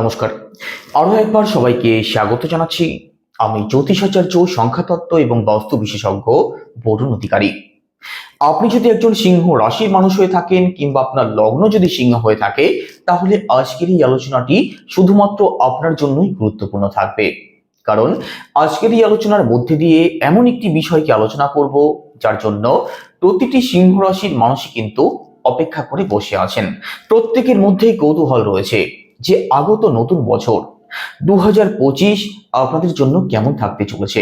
নমস্কার। আরও একবার সবাইকে স্বাগত জানাচ্ছি। আমি জ্যোতিষাচার্য, সংখ্যাতত্ত্ব এবং বাস্তু বিশেষজ্ঞ বরুণ অধিকারী। আপনি যদি একজন সিংহ রাশির মানুষ হয়ে থাকেন কিংবা আপনার লগ্ন যদি সিংহ হয়ে থাকে, তাহলে আজকের এই আলোচনাটি শুধুমাত্র আপনার জন্যই গুরুত্বপূর্ণ থাকবে। কারণ আজকের এই আলোচনার মধ্যে দিয়ে এমন একটি বিষয়কে আলোচনা করব, যার জন্য প্রতিটি সিংহ রাশির মানুষই কিন্তু অপেক্ষা করে বসে আছেন। প্রত্যেকের মধ্যেই কৌতূহল রয়েছে। যে আগত নতুন বছর দু হাজার পঁচিশ আপনাদের জন্য কেমন থাকতে চলেছে?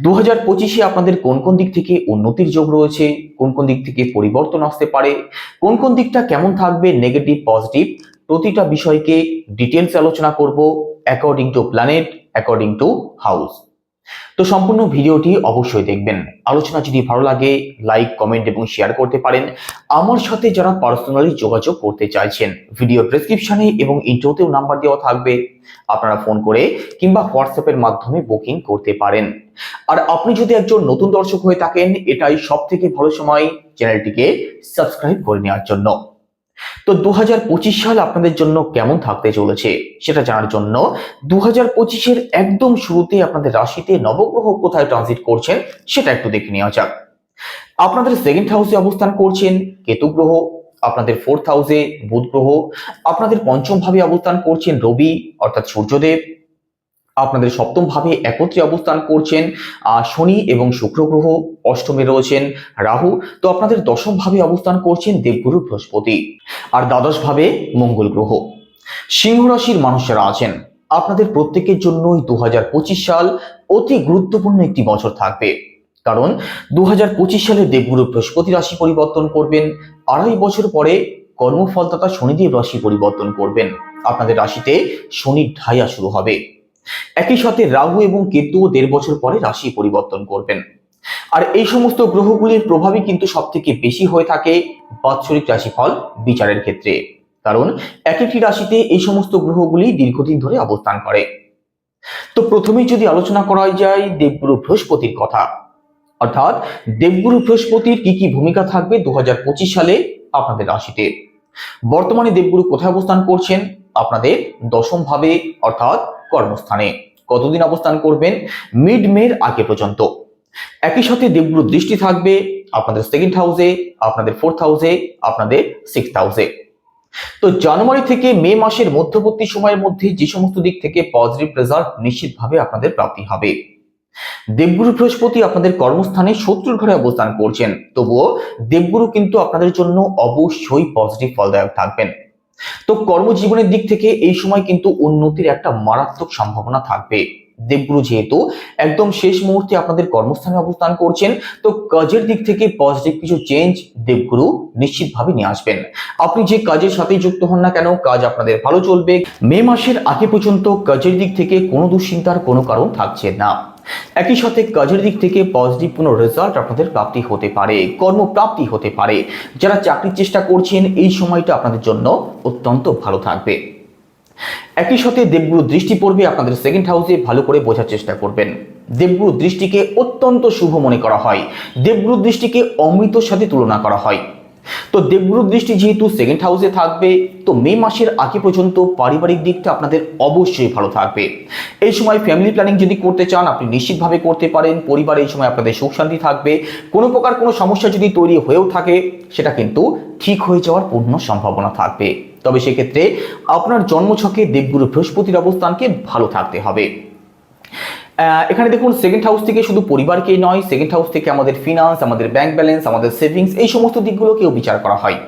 দু হাজার পঁচিশে আপনাদের কোন কোন দিক থেকে উন্নতির যোগ রয়েছে? কোন কোন দিক থেকে পরিবর্তন আসতে পারে? কোন কোন দিকটা কেমন থাকবে? Negative, positive? প্রতিটা বিষয়কে ডিটেলস আলোচনা করব according to planet according to house তো সম্পূর্ণ ভিডিওটি অবশ্যই দেখবেন। আলোচনা যদি ভালো লাগে লাইক কমেন্ট এবং শেয়ার করতে পারেন। আমার সাথে যারা পার্সোনালি যোগাযোগ করতে চাইছেন ভিডিও ডেসক্রিপশনে এবং ইন্ট্রোতেও নাম্বার দেওয়া থাকবে, আপনারা ফোন করে কিংবা হোয়াটসঅ্যাপের মাধ্যমে বুকিং করতে পারেন। আর আপনি যদি একজন নতুন দর্শক হয়ে থাকেন, এটাই সব থেকে ভালো সময় চ্যানেলটিকে সাবস্ক্রাইব করে নেওয়ার জন্য। তো দু পঁচিশ সাল আপনাদের জন্য কেমন থাকতে চলেছে সেটা জানার জন্য দু হাজার পঁচিশের একদম শুরুতে আপনাদের রাশিতে নবগ্রহ কোথায় ট্রানজিট করছেন সেটা একটু দেখে নেওয়া যাক। আপনাদের সেকেন্ড হাউসে অবস্থান করছেন কেতু গ্রহ, আপনাদের ফোর্থ হাউসে বুধ গ্রহ, আপনাদের পঞ্চম ভাবে অবস্থান করছেন রবি অর্থাৎ সূর্যদেব আপনাদের সপ্তম ভাবে একত্রে অবস্থান করছেন শনি এবং শুক্র গ্রহ অষ্টমে রয়েছেন রাহু। তো আপনাদের দশম ভাবে অবস্থান করছেন দেবগুরু বৃহস্পতি আর দ্বাদশ ভাবে মঙ্গল গ্রহ। সিংহ রাশির মানুষেরা আছেন, আপনাদের প্রত্যেকের জন্যই দু হাজার পঁচিশ সাল অতি গুরুত্বপূর্ণ একটি বছর থাকবে। কারণ দু পঁচিশ সালে দেবগুরু বৃহস্পতি রাশি পরিবর্তন করবেন, আড়াই বছর পরে কর্মফলদাতা শনিদেব রাশি পরিবর্তন করবেন। আপনাদের রাশিতে শনির ঢাইয়া শুরু হবে। একই সাথে রাহু এবং কেতু দেড় বছর পরে রাশি পরিবর্তন করবেন। আর এই সমস্ত গ্রহগুলির প্রভাবই কিন্তু সব থেকে বেশি হয়ে থাকে বাৎসরিক রাশিফল বিচারের ক্ষেত্রে। কারণ এক একটি রাশিতে এই সমস্ত গ্রহগুলি দীর্ঘদিন ধরে অবস্থান করে। তো প্রথমেই যদি আলোচনা করা যায় দেবগুরু বৃহস্পতির কথা। অর্থাৎ দেবগুরু বৃহস্পতির কি কি ভূমিকা থাকবে দু হাজার পঁচিশ সালে আপনাদের রাশিতে? বর্তমানে দেবগুরু কোথায় অবস্থান করছেন? আপনাদের দশম ভাবে, অর্থাৎ কর্মস্থানে। কতদিন অবস্থান করবেন? মিড মের আগে পর্যন্ত। একই সাথে দেবগুরু দৃষ্টি থাকবে আপনাদের সেকেন্ড হাউসে আপনাদের ফোর্থ হাউসে আপনাদের সিক্স হাউসে তো জানুয়ারি থেকে মে মাসের মধ্যবর্তী সময়ের মধ্যে যে সমস্ত দিক থেকে পজিটিভ রেজাল্ট নিশ্চিতভাবে আপনাদের প্রাপ্তি হবে। দেবগুরু বৃহস্পতি আপনাদের কর্মস্থানে শত্রুর ঘরে অবস্থান করছেন। তবুও দেবগুরু কিন্তু আপনাদের জন্য অবশ্যই পজিটিভ ফলদায়ক থাকবেন। তো কর্মজীবনের দিক থেকে এই সময় কিন্তু উন্নতির একটা মারাত্মক সম্ভাবনা থাকবে। দেবগুরু যেহেতু একদম শেষ মুহূর্তে আপনাদের কর্মস্থানে অবস্থান করছেন, তো কাজের দিক থেকে পজিটিভ কিছু চেঞ্জ দেবগুরু নিশ্চিতভাবে নিয়ে আসবেন। আপনি যে কাজের সাথে যুক্ত হন না কেন, কাজ আপনাদের ভালো চলবে। মে মাসের আগে পর্যন্ত কাজের দিক থেকে কোনো দুশ্চিন্তার কোনো কারণ থাকছে না। একই সাথে কাজের দিক থেকে পজিটিভ কোনো রেজাল্ট আপনাদের প্রাপ্তি হতে পারে, কর্মপ্রাপ্তি হতে পারে। যারা চাকরির চেষ্টা করছেন, এই সময়টা আপনাদের জন্য অত্যন্ত ভালো থাকবে। একই সাথে দেবগুরু দৃষ্টি পড়বে আপনাদের সেকেন্ড হাউসে ভালো করে বোঝার চেষ্টা করবেন। দেবগুরু দৃষ্টিকে অত্যন্ত শুভ মনে করা হয়। দেবগুরু দৃষ্টিকে অমৃতর সাথে তুলনা করা হয়। তো দেবগুরু দৃষ্টি যেহেতু সেকেন্ড হাউসে থাকবে, তো মে মাসের আগে পর্যন্ত পারিবারিক দিকটা আপনাদের অবশ্যই ভালো থাকবে। এই সময় ফ্যামিলি প্ল্যানিং যদি করতে চান, আপনি নিশ্চিতভাবে করতে পারেন। পরিবারে এই সময় আপনাদের সুখ শান্তি থাকবে। কোনো প্রকার কোনো সমস্যা যদি তৈরি হয়েও থাকে, সেটা কিন্তু ঠিক হয়ে যাওয়ার পূর্ণ সম্ভাবনা থাকবে। তবে সেক্ষেত্রে আপনার জন্মছকে দেবগুরু বৃহস্পতির অবস্থানকে ভালো থাকতে হবে। এখানে দেখুন সেকেন্ড হাউস থেকে শুধু পরিবারকেই নয় সেকেন্ড হাউস থেকে আমাদের ফিনান্স আমাদের ব্যাংক ব্যালেন্স আমাদের সেভিংস এই সমস্ত দিকগুলোকেও বিচার করা হয়।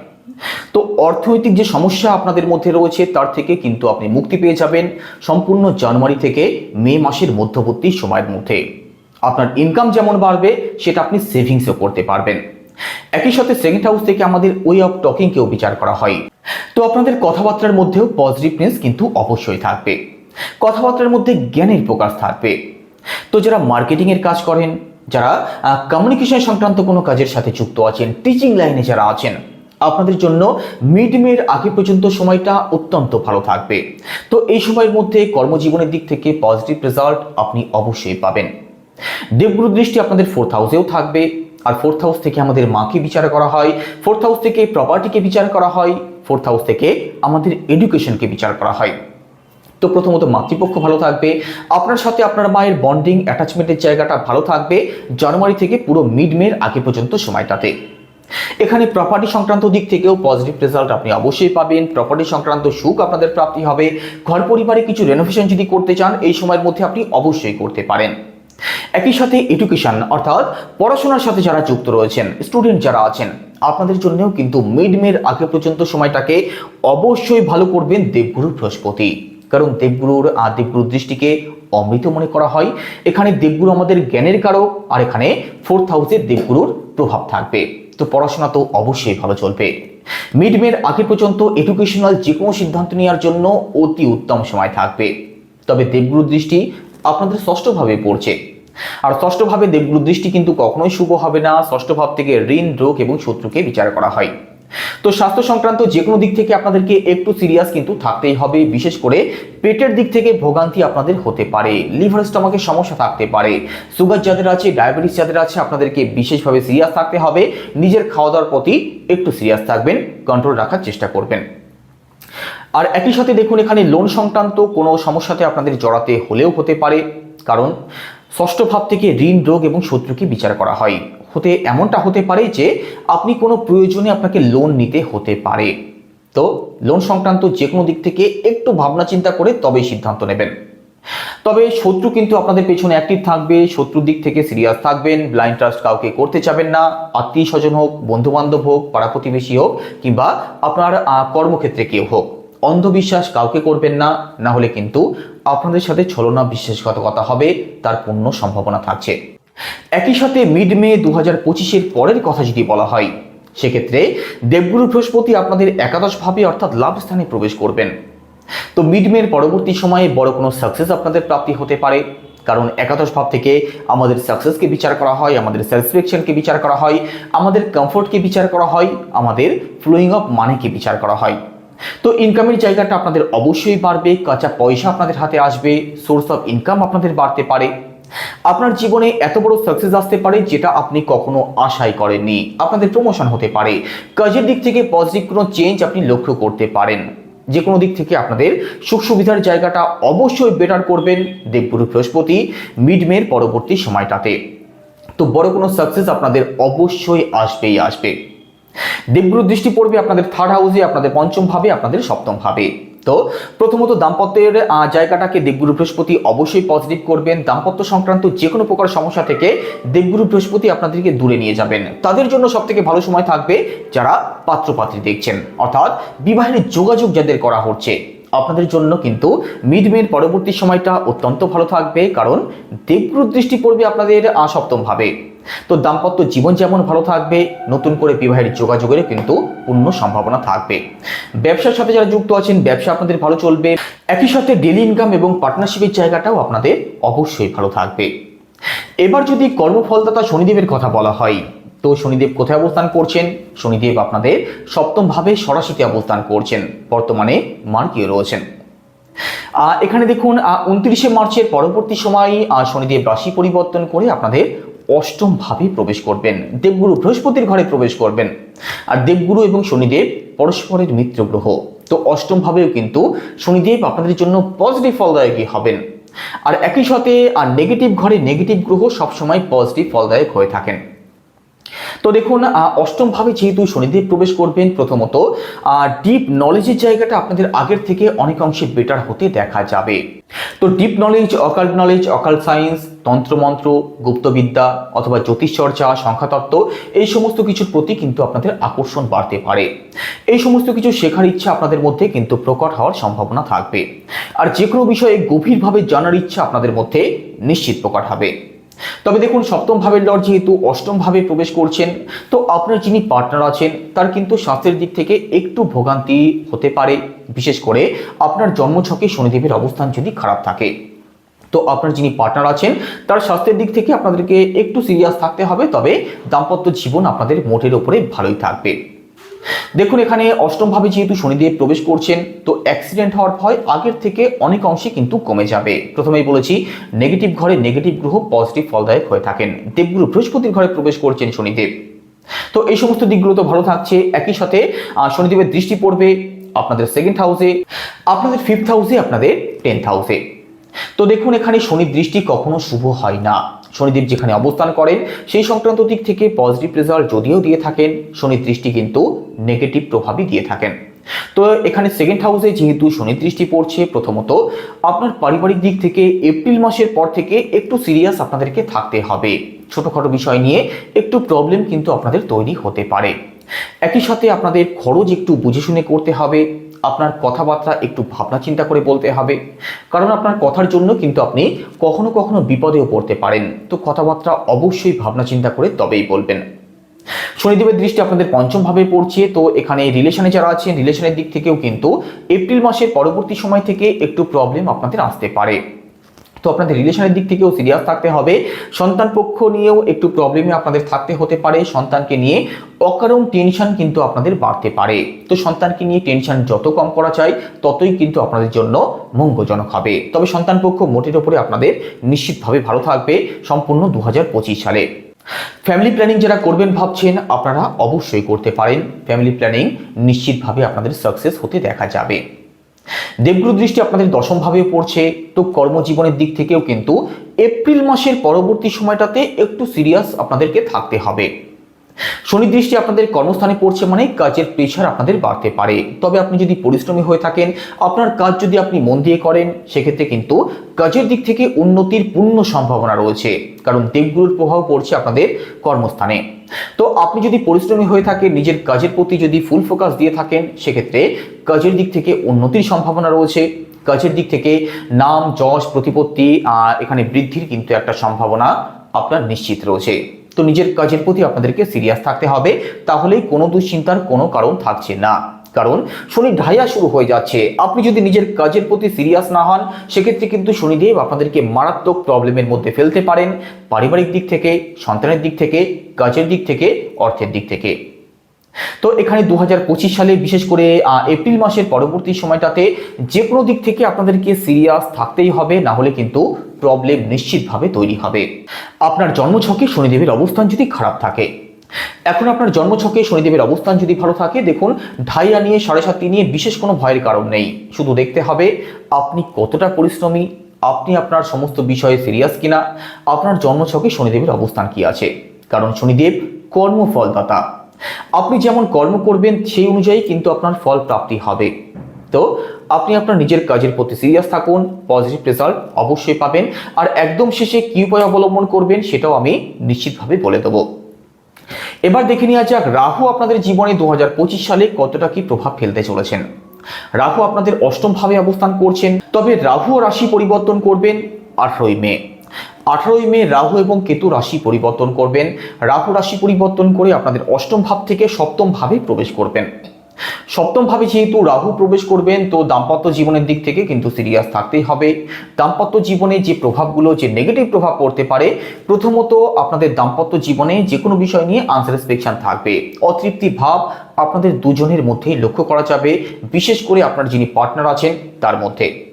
তো অর্থনৈতিক যে সমস্যা আপনাদের মধ্যে রয়েছে, তার থেকে কিন্তু আপনি মুক্তি পেয়ে যাবেন সম্পূর্ণ জানুয়ারি থেকে মে মাসের মধ্যবর্তী সময়ের মধ্যে। আপনার ইনকাম যেমন বাড়বে, সেটা আপনি সেভিংসও করতে পারবেন। একই সাথে সেকেন্ড হাউস থেকে আমাদের ওয়ে অফ টকিংকেও বিচার করা হয়। তো আপনাদের কথাবার্তার মধ্যেও পজিটিভনেস কিন্তু অবশ্যই থাকবে। কথাবার্তার মধ্যে জ্ঞানের প্রকাশ থাকবে। তো যারা মার্কেটিংয়ের কাজ করেন, যারা কমিউনিকেশন সংক্রান্ত কোনো কাজের সাথে যুক্ত আছেন টিচিং লাইনে যারা আছেন, আপনাদের জন্য মিড মের আগে পর্যন্ত সময়টা অত্যন্ত ভালো থাকবে। তো এই সময়ের মধ্যে কর্মজীবনের দিক থেকে পজিটিভ রেজাল্ট আপনি অবশ্যই পাবেন। দেবগুরু দৃষ্টি আপনাদের ফোর্থ হাউসেও থাকবে। আর ফোর্থ হাউস থেকে আমাদের মাকে বিচার করা হয় ফোর্থ হাউস থেকে প্রপার্টিকে বিচার করা হয় ফোর্থ হাউস থেকে আমাদের এডুকেশনকে বিচার করা হয়। তো প্রথমত মাতৃপক্ষ ভালো থাকবে। আপনার সাথে আপনার মায়ের বন্ডিং অ্যাটাচমেন্টের জায়গাটা ভালো থাকবে। জানুয়ারি থেকে পুরো মিড মের আগে পর্যন্ত সময়টাতে। এখানে প্রপার্টি সংক্রান্ত দিক থেকেও পজিটিভ রেজাল্ট আপনি অবশ্যই পাবেন। প্রপার্টি সংক্রান্ত সুখ আপনাদের প্রাপ্তি হবে। ঘর পরিবারে কিছু রেনোভেশন যদি করতে চান, এই সময়ের মধ্যে আপনি অবশ্যই করতে পারেন। একই সাথে এডুকেশন অর্থাৎ পড়াশোনার সাথে যারা যুক্ত রয়েছেন স্টুডেন্ট যারা আছেন, আপনাদের জন্যও কিন্তু মিড মের আগে পর্যন্ত সময়টাকে অবশ্যই ভালো করবেন দেবগুরু বৃহস্পতি। কারণ দেবগুরুর দেবগুরুর দৃষ্টিকে অমৃত মনে করা হয়। এখানে দেবগুরু আমাদের জ্ঞানের কারক, আর এখানে ফোর্থ হাউসে দেবগুরুর প্রভাব থাকবে। তো পড়াশোনা তো অবশ্যই ভালো চলবে। মিড মের আগে পর্যন্ত এডুকেশনাল যে কোনো সিদ্ধান্ত নেওয়ার জন্য অতি উত্তম সময় থাকবে। তবে দেবগুরুর দৃষ্টি আপনাদের ষষ্ঠভাবে পড়ছে। আর ষষ্ঠভাবে দেবগুরুর দৃষ্টি কিন্তু কখনোই শুভ হবে না। ষষ্ঠ ভাব থেকে ঋণ, রোগ এবং শত্রুকে বিচার করা হয়। তো স্বাস্থ্য সংক্রান্ত যে কোনো দিক থেকে আপনাদেরকে একটু সিরিয়াস কিন্তু থাকতেই হবে, বিশেষ করে পেটের দিক থেকে ভোগান্তি আপনাদের হতে পারে লিভার স্টমাকের সমস্যা থাকতে পারে সুগার যাদের আছে ডায়াবেটিস যাদের আছে, আপনাদেরকে বিশেষভাবে সিরিয়াস থাকতে হবে, নিজের খাওয়া দাওয়ার প্রতি একটু সিরিয়াস থাকবেন কন্ট্রোল রাখার চেষ্টা করবেন। আর একই সাথে দেখুন, এখানে লোন সংক্রান্ত কোনো সমস্যাতে আপনাদের জড়াতে হলেও হতে পারে, কারণ ষষ্ঠ ভাব থেকে ঋণ, রোগ এবং শত্রুকে বিচার করা হয়। হতে এমনটা হতে পারে যে আপনি কোনো প্রয়োজনে আপনাকে লোন নিতে হতে পারে। তো লোন সংক্রান্ত যে কোনো দিক থেকে একটু ভাবনা চিন্তা করে তবেই সিদ্ধান্ত নেবেন। তবে শত্রু কিন্তু আপনাদের পেছনে অ্যাক্টিভ থাকবে, শত্রুর দিক থেকে সিরিয়াস থাকবেন ব্লাইন্ড ট্রাস্ট কাউকে করতে চাবেন না আত্মীয় স্বজন হোক বন্ধু বান্ধব হোক, পাড়া প্রতিবেশী হোক, কিংবা আপনার কর্মক্ষেত্রে কেউ হোক। অন্ধবিশ্বাস কাউকে করবেন না না হলে কিন্তু আপনাদের সাথে ছলনা বিশ্বাসঘাতকতা হবে, তার পূর্ণ সম্ভাবনা থাকছে। একই সাথে মিড মে দু হাজার পঁচিশের পরের কথা যদি বলা হয়, সেক্ষেত্রে দেবগুরু বৃহস্পতি আপনাদের একাদশ ভাবে অর্থাৎ লাভ স্থানে প্রবেশ করবেন। তো মিড মের পরবর্তী সময়ে বড় কোনো সাকসেস আপনাদের প্রাপ্তি হতে পারে, কারণ একাদশ ভাব থেকে আমাদের সাকসেসকে বিচার করা হয়, আমাদের স্যাটিসফ্যাকশনকে বিচার করা হয়, আমাদের কমফোর্টকে বিচার করা হয়, আমাদের ফ্লোয়িং অফ মানিকে বিচার করা হয়। তো ইনকামের জায়গাটা আপনাদের অবশ্যই বাড়বে, কাঁচা পয়সা আপনাদের হাতে আসবে সোর্স অফ ইনকাম আপনাদের বাড়তে পারে। আপনার জীবনে এত বড় সাকসেস আসতে পারে যেটা আপনি কখনো আশাই করেননি। আপনাদের প্রমোশন হতে পারে। কাজের দিক থেকে পজিটিভ কোনো চেঞ্জ আপনি লক্ষ্য করতে পারেন। যে কোনো দিক থেকে আপনাদের সুখ সুবিধার জায়গাটা অবশ্যই বেটার করবেন দেবগুরু বৃহস্পতি মিড মের পরবর্তী সময়টাতে। তো বড় কোনো সাকসেস আপনাদের অবশ্যই আসবেই আসবে। দেবগুরু দৃষ্টি পড়বে আপনাদের থার্ড হাউসে আপনাদের পঞ্চম ভাবে, আপনাদের সপ্তম ভাবে। তো প্রথমত দাম্পত্যের জায়গাটাকে দেবগুরু বৃহস্পতি অবশ্যই পজিটিভ করবেন। দাম্পত্য সংক্রান্ত যে কোনো প্রকার সমস্যা থেকে দেবগুরু বৃহস্পতি আপনাদেরকে দূরে নিয়ে যাবেন। তাদের জন্য সব থেকে ভালো সময় থাকবে যারা পাত্রপাত্রী দেখছেন। অর্থাৎ বিবাহের যোগাযোগ যাদের করা হচ্ছে আপনাদের জন্য কিন্তু মিড মের পরবর্তী সময়টা অত্যন্ত ভালো থাকবে। কারণ দেবগুরু দৃষ্টি পড়বে আপনাদের আহ, সপ্তম ভাবে। তো দাম্পত্য জীবন যেমন ভালো থাকবে, নতুন করে বিবাহের যোগাযোগেরও কিন্তু পূর্ণ সম্ভাবনা থাকবে। ব্যবসার সাথে যারা যুক্ত আছেন, ব্যবসা আপনাদের ভালো চলবে। একই সাথে ডেলি ইনকাম এবং পার্টনারশিপের জায়গাটাও আপনাদের অবশ্যই ভালো থাকবে। এবার যদি কর্মফলদাতা শনিদেবের কথা বলা হয়, তো শনিদেব কোথায় অবস্থান করছেন? শনিদেব আপনাদের সপ্তম ভাবে সরাসরি অবস্থান করছেন। বর্তমানে মার্কিয়ে রয়েছেন। এখানে দেখুন উনত্রিশে মার্চের পরবর্তী সময় শনিদেব রাশি পরিবর্তন করে আপনাদের অষ্টম ভাবে প্রবেশ করবেন। দেবগুরু বৃহস্পতির ঘরে প্রবেশ করবেন। আর দেবগুরু এবং শনিদেব পরস্পরের মিত্র গ্রহ তো অষ্টম ভাবেও কিন্তু শনিদেব আপনাদের জন্য পজিটিভ ফলদায়কই হবেন। আর একই সাথে আর নেগেটিভ ঘরে নেগেটিভ গ্রহ সবসময় পজিটিভ ফলদায়ক হয়ে থাকেন। তো দেখুন অষ্টমভাবে যেহেতু শনিদেব প্রবেশ করবেন প্রথমত ডিপ নলেজের জায়গাটা আপনাদের আগের থেকে অনেক অংশে বেটার হতে দেখা যাবে। তো deep knowledge occult knowledge occult science তন্ত্রমন্ত্র, গুপ্তবিদ্যা অথবা জ্যোতিষচর্চা, সংখ্যাতত্ত্ব, এই সমস্ত কিছুর প্রতি কিন্তু আপনাদের আকর্ষণ বাড়তে পারে। এই সমস্ত কিছু শেখার ইচ্ছা আপনাদের মধ্যে কিন্তু প্রকট হওয়ার সম্ভাবনা থাকবে। আর যে কোনো বিষয়ে গভীরভাবে জানার ইচ্ছা আপনাদের মধ্যে নিশ্চিত প্রকট হবে। তবে দেখুন, সপ্তম ভাবের লর্ড যেহেতু অষ্টম ভাবে প্রবেশ করছেন, তো আপনার যিনি পার্টনার আছেন, তার কিন্তু স্বাস্থ্যের দিক থেকে একটু ভোগান্তি হতে পারে। বিশেষ করে আপনার জন্মছকে শনিদেবের অবস্থান যদি খারাপ থাকে। তো আপনার যিনি পার্টনার আছেন, তার স্বাস্থ্যের দিক থেকে আপনাদেরকে একটু সিরিয়াস থাকতে হবে, তবে দাম্পত্য জীবন আপনাদের মোটের ওপরে ভালোই থাকবে। দেখুন, এখানে অষ্টম ভাবে যেহেতু শনিদেব প্রবেশ করছেন, তো অ্যাক্সিডেন্ট হওয়ার ভয় আগের থেকে অনেক অংশে কিন্তু কমে যাবে। প্রথমেই বলেছি নেগেটিভ ঘরে নেগেটিভ গ্রহ পজিটিভ ফলদায়ক হয়ে থাকেন। দেবগুরু বৃহস্পতির ঘরে প্রবেশ করছেন শনিদেব। তো এই সমস্ত দিকগুলো তো ভালো থাকছে। একই সাথে শনিদেবের দৃষ্টি পড়বে আপনাদের সেকেন্ড হাউসে আপনাদের ফিফথ হাউসে আপনাদের টেন্থ হাউসে তো দেখুন, এখানে শনির দৃষ্টি কখনো শুভ হয় না। শনিদেব যেখানে অবস্থান করেন, সেই সংক্রান্ত দিক থেকে পজিটিভ রেজাল্ট যদিও দিয়ে থাকেন, শনির দৃষ্টি কিন্তু নেগেটিভ প্রভাবই দিয়ে থাকেন। তো এখানে সেকেন্ড হাউসে যেহেতু শনির দৃষ্টি পড়ছে, প্রথমত আপনার পারিবারিক দিক থেকে এপ্রিল মাসের পর থেকে একটু সিরিয়াস আপনাদেরকে থাকতে হবে। ছোটোখাটো বিষয় নিয়ে একটু প্রবলেম কিন্তু আপনাদের তৈরি হতে পারে। একই সাথে আপনাদের খরচ একটু বুঝে শুনে করতে হবে আপনার কথাবার্তা একটু ভাবনা চিন্তা করে বলতে হবে। কারণ আপনার কথার জন্য কিন্তু আপনি কখনো কখনো বিপদেও পড়তে পারেন। তো কথাবার্তা অবশ্যই ভাবনা চিন্তা করে তবেই বলবেন। শনিদেবের দৃষ্টি আপনাদের পঞ্চম ভাবে পড়ছে। তো এখানে রিলেশনে যারা আছেন রিলেশনের দিক থেকেও কিন্তু এপ্রিল মাসের পরবর্তী সময় থেকে একটু প্রবলেম আপনাদের আসতে পারে। তো আপনাদের রিলেশনের দিক থেকেও সিরিয়াস থাকতে হবে। সন্তান পক্ষ নিয়েও একটু প্রবলেমে আপনাদের থাকতে হতে পারে। সন্তানকে নিয়ে অকারণ টেনশন কিন্তু আপনাদের বাড়তে পারে। তো সন্তানকে নিয়ে টেনশন যত কম করা যায়, ততই কিন্তু আপনাদের জন্য মঙ্গলজনক হবে। তবে সন্তান পক্ষ মোটের ওপরে আপনাদের নিশ্চিতভাবে ভালো থাকবে সম্পূর্ণ দু হাজার পঁচিশ সালে। ফ্যামিলি প্ল্যানিং যারা করবেন ভাবছেন, আপনারা অবশ্যই করতে পারেন। ফ্যামিলি প্ল্যানিং নিশ্চিতভাবে আপনাদের সাকসেস হতে দেখা যাবে। দেবগুরু দৃষ্টি আপনাদের দশমভাবে পড়ছে, তো কর্মজীবনের দিক থেকেও কিন্তু এপ্রিল মাসের পরবর্তী সময়টাতে একটু সিরিয়াস আপনাদেরকে থাকতে হবে। শনি দৃষ্টি আপনাদের কর্মস্থানে পড়ছে মানে কাজের প্রেশার আপনাদের বাড়তে পারে। তবে আপনি যদি পরিশ্রমী হয়ে থাকেন, আপনার কাজ যদি আপনি মন দিয়ে করেন, সেক্ষেত্রে কিন্তু কাজের দিক থেকে উন্নতির পূর্ণ সম্ভাবনা রয়েছে, কারণ দেবগুরুর প্রভাব পড়ছে আপনাদের কর্মস্থানে। তো আপনি যদি পরিশ্রমী হয়ে থাকেন, নিজের কাজের প্রতি যদি ফুল ফোকাস দিয়ে থাকেন, সেক্ষেত্রে কাজের দিক থেকে উন্নতির সম্ভাবনা রয়েছে। কাজের দিক থেকে নাম, যশ, প্রতিপত্তি এখানে বৃদ্ধির কিন্তু একটা সম্ভাবনা আপনার নিশ্চিত রয়েছে। তো নিজের কাজের প্রতি আপনাদেরকে সিরিয়াস থাকতে হবে, তাহলেই কোনো দুশ্চিন্তার কোনো কারণ থাকছে না। কারণ শনি ঢাইয়া শুরু হয়ে যাচ্ছে। আপনি যদি নিজের কাজের প্রতি সিরিয়াস না হন, সেক্ষেত্রে কিন্তু শনিদেব আপনাদেরকে মারাত্মক প্রবলেমের মধ্যে ফেলতে পারেন। পারিবারিক দিক থেকে, সন্তানের দিক থেকে, কাজের দিক থেকে, অর্থের দিক থেকে। তো এখানে দু হাজার পঁচিশ সালে বিশেষ করে এপ্রিল মাসের পরবর্তী সময়টাতে যে কোনো দিক থেকে আপনাদেরকে সিরিয়াস থাকতেই হবে, না হলে কিন্তু প্রবলেম নিশ্চিতভাবে তৈরি হবে। আপনার জন্মছকে শনিদেবের অবস্থান যদি খারাপ থাকে। এখন আপনার জন্মছকে শনিদেবের অবস্থান যদি ভালো থাকে, দেখুন, ঢাইয়া নিয়ে সাড়ে সাতটি নিয়ে বিশেষ কোনো ভয়ের কারণ নেই। শুধু দেখতে হবে, আপনি কতটা পরিশ্রমী, আপনি আপনার সমস্ত বিষয়ে সিরিয়াস কিনা, আপনার জন্মছকে শনিদেবের অবস্থান কি আছে? কারণ শনিদেব কর্মফলদাতা। আপনি যেমন কর্ম করবেন সেই অনুযায়ী কিন্তু আপনার ফল প্রাপ্তি হবে। তো আপনি আপনার নিজের কাজের প্রতি সিরিয়াস থাকুন পজিটিভ রেজাল্ট অবশ্যই পাবেন আর একদম শেষে কী উপায় অবলম্বন করবেন সেটাও আমি নিশ্চিতভাবে বলে দেবো। এবার দেখে নেওয়া যাক, রাহু আপনাদের জীবনে দু হাজার পঁচিশ সালে কতটা কি প্রভাব ফেলতে চলেছেন? রাহু আপনাদের অষ্টম ভাবে অবস্থান করছেন, তবে রাহু রাশি পরিবর্তন করবেন আঠারোই মে। আঠারোই মে রাহু এবং কেতু রাশি পরিবর্তন করবেন। রাহু রাশি পরিবর্তন করে আপনাদের অষ্টম ভাব থেকে সপ্তম ভাবে প্রবেশ করবেন। সপ্তম ভাবে যেহেতু রাহু প্রবেশ করবেন, তো দাম্পত্য জীবনের দিক থেকে কিন্তু সিরিয়াস থাকতেই হবে। দাম্পত্য জীবনে যে প্রভাবগুলো, যে নেগেটিভ প্রভাব পড়তে পারে, প্রথমত আপনাদের দাম্পত্য জীবনে যে কোনো বিষয় নিয়ে আনস্যাটিসফ্যাকশন থাকবে। অতৃপ্তি ভাব আপনাদের দুজনের মধ্যেই লক্ষ্য করা যাবে, বিশেষ করে আপনার যিনি পার্টনার আছেন, তার মধ্যে।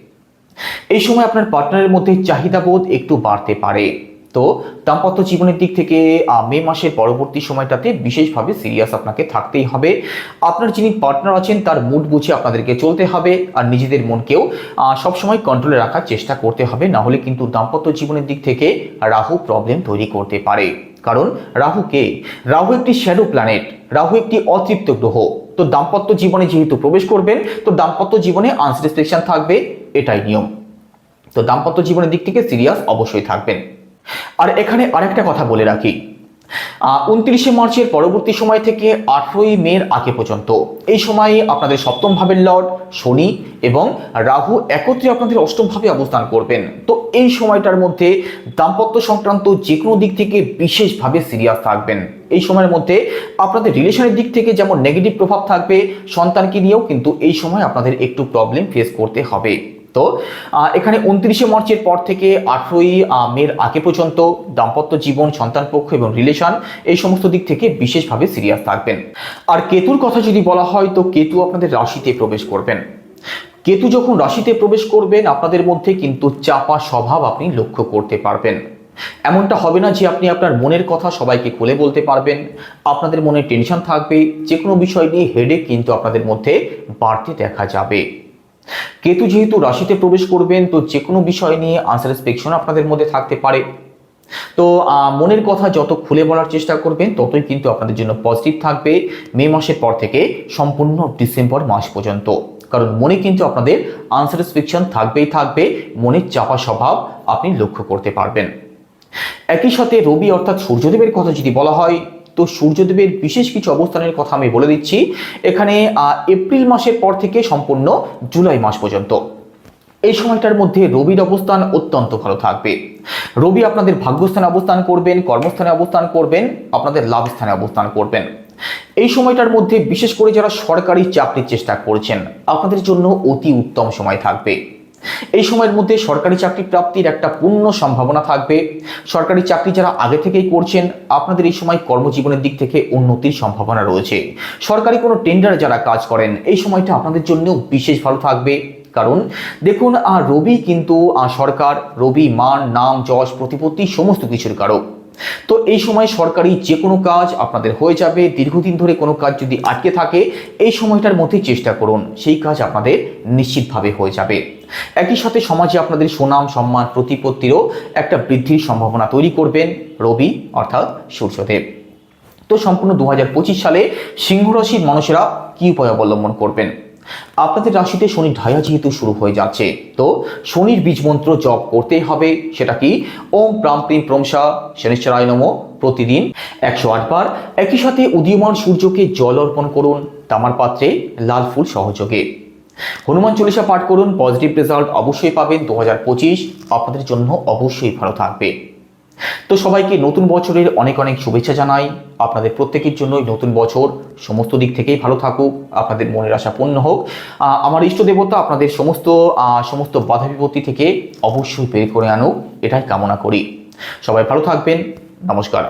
এই সময় আপনার পার্টনারের মধ্যে চাহিদাবোধ একটু বাড়তে পারে। তো দাম্পত্য জীবনের দিক থেকে মে মাসের পরবর্তী সময়টাতে বিশেষভাবে সিরিয়াস আপনাকে থাকতেই হবে। আপনার যিনি পার্টনার আছেন, তার মুড বুঝে আপনাদেরকে চলতে হবে আর নিজেদের মনকেও সবসময় কন্ট্রোলে রাখার চেষ্টা করতে হবে। না হলে কিন্তু দাম্পত্য জীবনের দিক থেকে রাহু প্রবলেম তৈরি করতে পারে। কারণ রাহু কে? রাহু একটি শ্যাডো প্ল্যানেট রাহু একটি অতৃপ্ত গ্রহ। তো দাম্পত্য জীবনে যেহেতু প্রবেশ করবেন, তো দাম্পত্য জীবনে আনস্যাটিসফ্যাকশন থাকবে। এটাই নিয়ম। তো দাম্পত্য জীবনের দিক থেকে সিরিয়াস অবশ্যই থাকবেন। আর এখানে আরেকটা কথা বলে রাখি। উনত্রিশে মার্চের পরবর্তী সময় থেকে আঠেরোই মের আগে পর্যন্ত। এই সময়ে আপনাদের সপ্তম ভাবের লর্ড, শনি এবং রাহু একত্রে আপনাদের অষ্টম ভাবে অবস্থান করবেন। তো এই সময়টার মধ্যে দাম্পত্য সংক্রান্ত যে কোনো দিক থেকে বিশেষভাবে সিরিয়াস থাকবেন। এই সময়ের মধ্যে আপনাদের রিলেশনের দিক থেকে যেমন নেগেটিভ প্রভাব থাকবে, সন্তানকে নিয়েও কিন্তু এই সময় আপনাদের একটু প্রবলেম ফেস করতে হবে। তো এখানে উনত্রিশে মার্চের পর থেকে আঠেরোই মের আগে পর্যন্ত দাম্পত্য জীবন, সন্তান পক্ষ এবং রিলেশন এই সমস্ত দিক থেকে বিশেষভাবে সিরিয়াস থাকবেন। আর কেতুর কথা যদি বলা হয়, তো কেতু আপনাদের রাশিতে প্রবেশ করবেন। কেতু যখন রাশিতে প্রবেশ করবেন, আপনাদের মধ্যে কিন্তু চাপা স্বভাব আপনি লক্ষ্য করতে পারবেন। এমনটা হবে না যে আপনি আপনার মনের কথা সবাইকে খুলে বলতে পারবেন। আপনাদের মনে টেনশন থাকবে যে কোনো বিষয় নিয়ে হেডেক কিন্তু আপনাদের মধ্যে বাড়তে দেখা যাবে। কেতু যেহেতু রাশিতে প্রবেশ করবেন, তো যে কোনো বিষয় নিয়ে আনসারেসপেকশন আপনাদের মধ্যে থাকতে পারে। তো মনের কথা যত খুলে বলার চেষ্টা করবেন, ততই কিন্তু আপনাদের জন্য পজিটিভ থাকবে মে মাসের পর থেকে সম্পূর্ণ ডিসেম্বর মাস পর্যন্ত। কারণ মনে কিন্তু আপনাদের আনসারেসপেকশন থাকবেই থাকবে, মনের চাপা স্বভাব আপনি লক্ষ্য করতে পারবেন। একই সাথে রবি অর্থাৎ সূর্যদেবের কথা যদি বলা হয় তো সূর্যদেবের বিশেষ কিছু অবস্থানের কথা আমি বলে দিচ্ছি। এখানে এপ্রিল মাসের পর থেকে সম্পূর্ণ জুলাই মাস পর্যন্ত। এই সময়টার মধ্যে রবির অবস্থান অত্যন্ত ভালো থাকবে। রবি আপনাদের ভাগ্যস্থানে অবস্থান করবেন, কর্মস্থানে অবস্থান করবেন, আপনাদের লাভ স্থানে অবস্থান করবেন। এই সময়টার মধ্যে বিশেষ করে যারা সরকারি চাকরির চেষ্টা করছেন, আপনাদের জন্য অতি উত্তম সময় থাকবে। এই সময়ের মধ্যে সরকারি চাকরি প্রাপ্তির একটা পূর্ণ সম্ভাবনা থাকবে। সরকারি চাকরি যারা আগে থেকেই করছেন, আপনাদের এই সময় কর্মজীবনের দিক থেকে উন্নতির সম্ভাবনা রয়েছে। সরকারি কোনো টেন্ডারে যারা কাজ করেন, এই সময়টা আপনাদের জন্য বিশেষ ভালো থাকবে। কারণ দেখুন আর রবি কিন্তু সরকার, রবি, মান, নাম, যশ, প্রতিপত্তি সমস্ত কিছুর কারক। তো এই সময় সরকারি যে কোনো কাজ আপনাদের হয়ে যাবে। দীর্ঘদিন ধরে কোনো কাজ যদি আটকে থাকে, এই সময়টার মধ্যে চেষ্টা করুন। সেই কাজ আপনাদের নিশ্চিতভাবে হয়ে যাবে। একই সাথে সমাজে আপনাদের সুনাম, সম্মান, প্রতিপত্তিরও একটা বৃদ্ধির সম্ভাবনা তৈরি করবেন রবি অর্থাৎ সূর্যদেব। তো সম্পূর্ণ দু হাজার পঁচিশ সালে সিংহ রাশির মানুষেরা কি উপায় অবলম্বন করবেন? আপনাদের রাশিতে শনি ঢায়া যেহেতু শুরু হয়ে যাচ্ছে, তো শনির বীজ মন্ত্র জপ করতেই হবে, সেটা কি? ওম প্রাম প্রিম প্রমসা শনিশ্চরায় নম, প্রতিদিন একশো আটবার একই সাথে উদীয়মান সূর্যকে জল অর্পণ করুন, তামার পাত্রে লাল ফুল সহযোগে। হনুমান চল্লিশা পাঠ করুন পজিটিভ রেজাল্ট অবশ্যই পাবেন দু হাজার পঁচিশ আপনাদের জন্য অবশ্যই ভালো থাকবে। তো সবাইকে নতুন বছরের অনেক অনেক শুভেচ্ছা জানাই। আপনাদের প্রত্যেকের জন্যই নতুন বছর সমস্ত দিক থেকেই ভালো থাকুক, আপনাদের মনের আশা পূর্ণ হোক। আমার ইষ্ট দেবতা আপনাদের সমস্ত সমস্ত বাধা বিপত্তি থেকে অবশ্যই বের করে আনুক, এটাই কামনা করি। সবাই ভালো থাকবেন, নমস্কার।